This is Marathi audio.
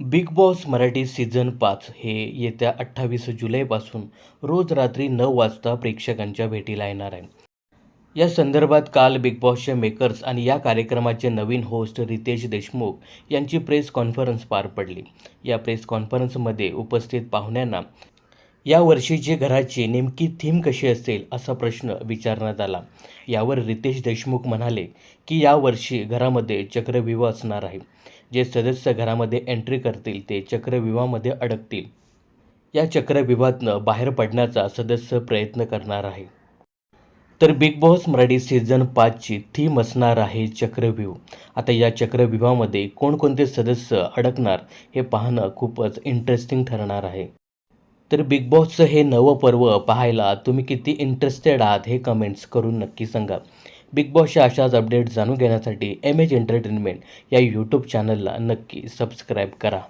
बिग बॉस मराठी सीझन पाच हे येत्या अठ्ठावीस जुलैपासून रोज रात्री नऊ वाजता प्रेक्षकांच्या भेटीला येणार आहे. या संदर्भात काल बिग बॉसचे मेकर्स आणि या कार्यक्रमाचे नवीन होस्ट रितेश देशमुख यांची प्रेस कॉन्फरन्स पार पडली. या प्रेस कॉन्फरन्समध्ये उपस्थित पाहुण्यांना या वर्षीची घराची नेमकी थीम कशी असेल असा प्रश्न विचारण्यात आला. यावर रितेश देशमुख म्हणाले की यावर्षी घरामध्ये चक्रव्यूह असणार आहे. जे सदस्य घरामध्ये एंट्री करतील ते चक्रव्यूहामध्ये अडकतील. या चक्रव्यूहातनं बाहेर पडण्याचा सदस्य प्रयत्न करणार आहे. तर बिग बॉस मराठी सीझन पाचची थीम असणार आहे चक्रव्यूह. आता या चक्रव्यूहामध्ये कोणकोणते सदस्य अडकणार हे पाहणं खूपच इंटरेस्टिंग ठरणार आहे. तर बिग बॉसचं हे नवं पर्व पाहायला तुम्ही किती इंटरेस्टेड आहात हे कमेंट्स करून नक्की सांगा. बिग बॉसच्या अशाच अपडेट जाणून घेण्यासाठी एम एच एंटरटेनमेंट या यूट्यूब चॅनलला नक्की सबस्क्राईब करा.